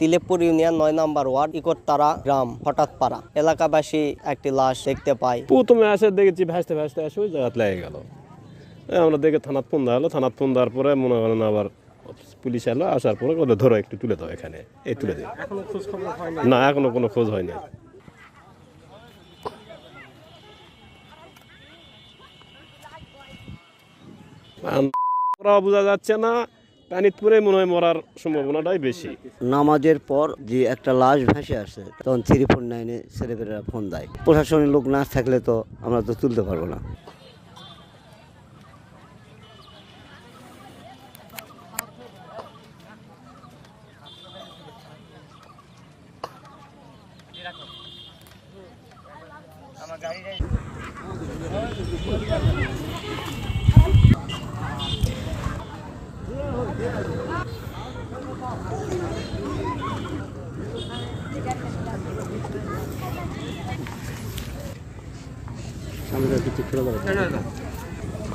তিলেপুর union নয় নম্বর word ইকোত্তারা গ্রাম হঠাৎ পাড়া এলাকাবাসী একটি লাশ দেখতে পায়। প্রথমে আসে দেখেছি ভাসতে ভাসতে আসে ওই জায়গাত লেগে গেল। আমরা দেখে থানাত ফোন দেওয়া হলো থানাত ফোন দেওয়ার পরে মনে করেন আবার পুলিশ এলো আসার পরে ওদের ধরো একটু তুলে দাও এখানে এই তুলে দিই না এখনও কোনো খোঁজ হয়নি ওরা বোঝা যাচ্ছে না পানিত মনে হয় মরার সম্ভাবনাটাই বেশি। নামাজের পর যে একটা লাশ ভেসে আসে, তখন থ্রি ফোর নাইনে ছেলেপেলেরা ফোন দেয়। প্রশাসনের লোক না থাকলে তো আমরা তো তুলতে পারব না। 카메라 밑에 들어가고